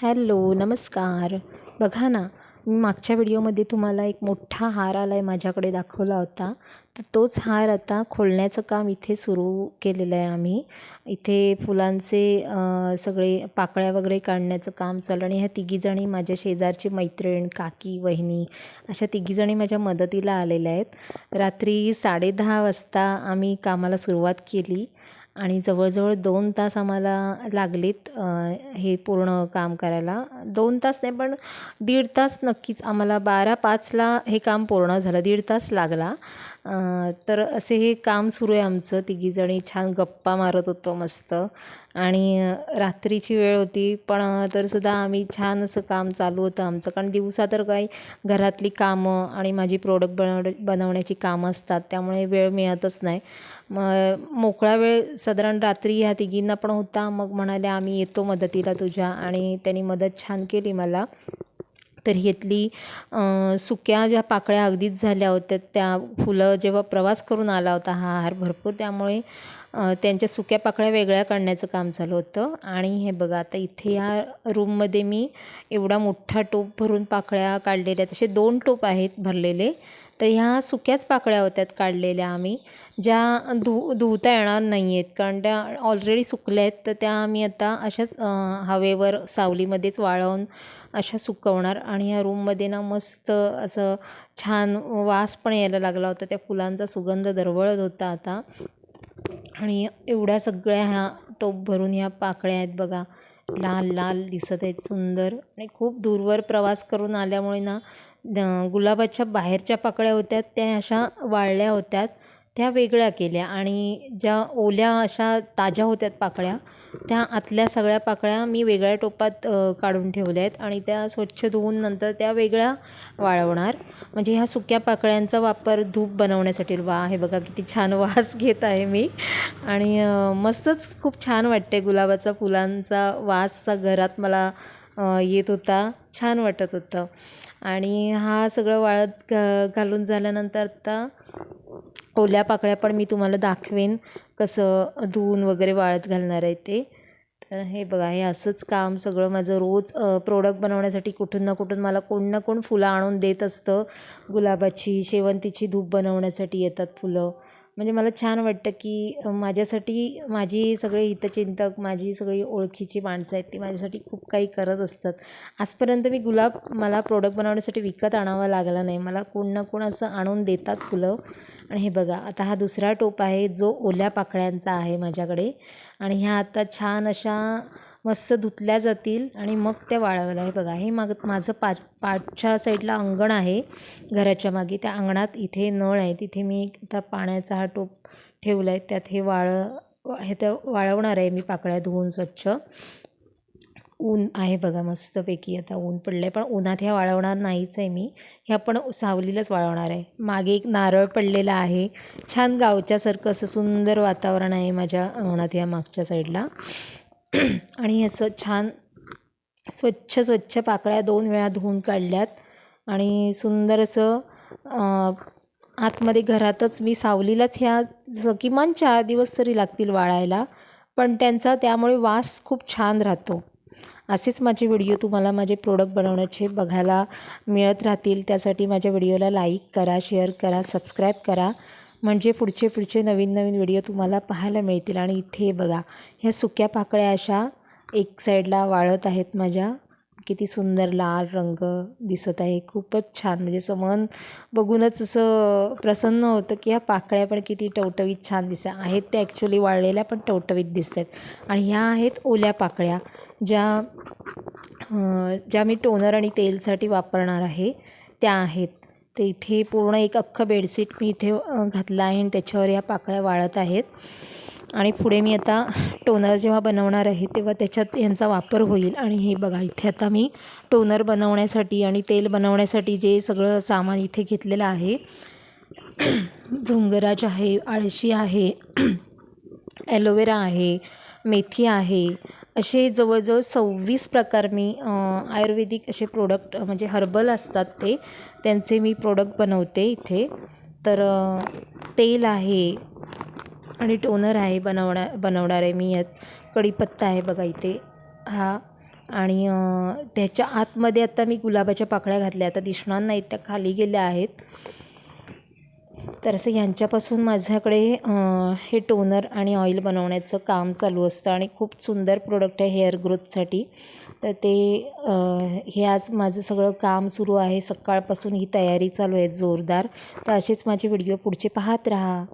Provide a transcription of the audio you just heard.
Hello नमस्कार. बघा ना मी मागच्या व्हिडिओमध्ये तुम्हाला एक मोठा हार आला आहे माझ्याकडे दाखवला होता. तर तोच हार आता खोलण्याचं काम इथे सुरू केलेलं आहे आम्ही. इथे फुलांचे सगळे पाकळ्या वगैरे काढण्याचं काम चालू आणि ह्या तिघीजणी माझ्या शेजारची मैत्रीण काकी वहिनी अशा तिघीजणी माझ्या मदतीला आलेल्या आहेत. रात्री साडेदहा वाजता आम्ही कामाला सुरुवात केली. आणि जवळजवळ दोन तास आम्हाला लागलेत हे पूर्ण काम करायला. दोन तास नाही पण दीड तास नक्कीच आम्हाला बारा पाचला हे काम पूर्ण झालं. दीड तास लागला. तर असे हे काम सुरू आहे आमचं. तिघीजणी छान गप्पा मारत होतो मस्त. आणि रात्रीची वेळ होती पण अ, तरीसुद्धा आम्ही छान असं काम चालू होतं आमचं. कारण दिवसा तर काही घरातली कामं आणि माझी प्रोडक्ट बनव बनवण्याची कामं असतात त्यामुळे वेळ मिळतच नाही. मग मोकळा वेळ साधारण रात्री ह्या तिघींना पण होता. मग म्हणाले आम्ही येतो मदतीला तुझ्या. आणि त्यांनी मदत छान केली मला. तर ह्यातली सुक्या ज्या पाकळ्या अगदीच झाल्या होत्या त्या फुलं जेव्हा प्रवास करून आला होता हा हार भरपूर त्यामुळे त्यांच्या सुक्या पाकळ्या वेगळ्या काढण्याचं काम झालं होतं. आणि हे बघा आता इथे ह्या रूममध्ये मी एवढा मोठा टोप भरून पाकळ्या काढलेल्या तसे दोन टोप आहेत भरलेले. तर ह्या सुक्याच पाकळ्या होत्यात काढलेल्या आम्ही ज्या धु धुता येणार नाही आहेत कारण त्या ऑलरेडी सुकल्या आहेत तर त्या आम्ही आता अशाच हवेवर सावलीमध्येच वाळवून अशा सुकवणार. आणि ह्या रूममध्ये ना मस्त असं छान वास पण यायला लागला होता. त्या फुलांचा सुगंध दरवळत होता आता. आणि एवढ्या सगळ्या ह्या टोप भरून ह्या पाकळ्या आहेत बघा. लाल लाल दिसत आहेत सुंदर. आणि खूप दूरवर प्रवास करून आल्यामुळे ना गुलाबाच्या बाहेरच्या पाकळ्या होत्या त्या अशा वाळल्या होत्या त्या वेगळ्या केल्या. आणि ज्या ओल्या अशा ताज्या होत्या पाकळ्या त्या आतल्या सगळ्या पाकळ्या मी वेगळ्या टोपात काढून ठेवल्या आहेत आणि त्या स्वच्छ धुवून नंतर त्या वेगळ्या वाळवणार. म्हणजे ह्या सुक्या पाकळ्यांचा वापर धूप बनवण्यासाठी. वा हे बघा किती छान वास घेत आहे मी. आणि मस्तच खूप छान वाटते गुलाबाचा फुलांचा वास. घरात मला येत होता छान वाटत होतं. आणि हा सगळं वाळत घ घालून झाल्यानंतर आता ओल्या पाकळ्या पण मी तुम्हाला दाखवेन कसं धुवून वगैरे वाळत घालणार आहे ते. तर हे बघा हे असंच काम सगळं माझं रोज प्रोडक्ट बनवण्यासाठी कुठून ना कुठून मला कोण ना कोण फुलं आणून देत असतं. गुलाबाची शेवंतीची धूप बनवण्यासाठी येतात फुलं. म्हणजे मला छान वाटतं की माझ्यासाठी माझी सगळे हितचिंतक माझी सगळी ओळखीची माणसं आहेत ती माझ्यासाठी खूप काही करत असतात. आजपर्यंत मी गुलाब मला प्रोडक्ट बनवण्यासाठी विकत आणावा लागला नाही. मला कोण ना कोण असं आणून देतात फुलं. आणि हे बघा आता हा दुसरा टोप आहे जो ओल्या पाकळ्यांचा आहे माझ्याकडे. आणि ह्या आता छान अशा मस्त धुतल्या जातील आणि मग त्या वाळवल्या हे बघा हे माग माझं पा पाठच्या साईडला अंगण आहे घराच्या मागे. त्या अंगणात इथे नळ आहे. तिथे मी आता पाण्याचा हा टोप ठेवला आहे त्यात हे वाळ हे त्या वाळवणार आहे मी पाकळ्या धुवून स्वच्छ. ऊन आहे बघा मस्तपैकी. आता ऊन पडलं आहे पण उन्हात ह्या वाळवणार नाहीच आहे मी. ह्या पण सावलीलाच वाळवणार आहे. मागे एक नारळ पडलेला आहे. छान गावच्यासारखं असं सुंदर वातावरण आहे माझ्या अंगणात ह्या मागच्या साईडला. आणि असं छान स्वच्छ स्वच्छ पाकळ्या दोन वेळा धुवून काढल्यात. आणि सुंदर असं आतमध्ये घरातच मी सावलीलाच ह्या जसं किमान चार दिवस तरी लागतील वाळायला पण त्यांचा त्यामुळे वास खूप छान राहतो. असेच माझे व्हिडिओ तुम्हाला माझे प्रोडक्ट बनवण्याचे बघायला मिळत राहतील. त्यासाठी माझ्या व्हिडिओला लाईक करा शेअर करा सबस्क्राईब करा. म्हणजे पुढचे पुढचे नवीन नवीन व्हिडिओ तुम्हाला पाहायला मिळतील. आणि इथे बघा ह्या सुक्या पाकळ्या अशा एक साईडला वाळत आहेत माझ्या. किती सुंदर लाल रंग दिसत आहे. खूपच छान. म्हणजे असं मन बघूनच असं प्रसन्न होतं की ह्या पाकळ्या पण किती टवटवीत छान दिसत आहेत त्या ॲक्च्युली वाळलेल्या पण टवटवीत दिसत आहेत आणि ह्या आहेत ओल्या पाकळ्या ज्या ज्या मी टोनर आणि तेलसाठी वापरणार आहे. त्या आहेत. तर इथे पूर्ण एक अख्खं बेडशीट मी इथे घातलं आहे आणि त्याच्यावर या पाकळ्या वाळत आहेत. आणि पुढे मी आता टोनर जेव्हा बनवणार आहे तेव्हा त्याच्यात यांचा वापर होईल. आणि हे बघा इथे आता मी टोनर बनवण्यासाठी आणि तेल बनवण्यासाठी जे सगळं सामान इथे घेतलेलं आहे भृंगराज आहे आळशी आहे ॲलोवेरा आहे मेथी आहे असे जवळजवळ सव्वीस प्रकार मी आयुर्वेदिक असे प्रोडक्ट म्हणजे हर्बल असतात ते त्यांचे मी प्रोडक्ट बनवते इथे. तर तेल आहे आणि टोनर आहे बनवणा बनवणार आहे मी यात. कढीपत्ता आहे बघा इथे हा. आणि त्याच्या आतमध्ये आता मी गुलाबाच्या पाकळ्या घातल्या. आता दिसणार नाहीत त्या खाली गेल्या आहेत. तर असं ह्यांच्यापासून माझ्याकडे हे टोनर आणि ऑइल बनवण्याचं काम चालू असतं आणि खूप सुंदर प्रोडक्ट आहे हेअर ग्रोथसाठी. तर ते हे आज माझं सगळं काम सुरू आहे. सकाळपासून ही तयारी चालू आहे जोरदार. तर असेच माझे व्हिडिओ पुढचे पाहत राहा.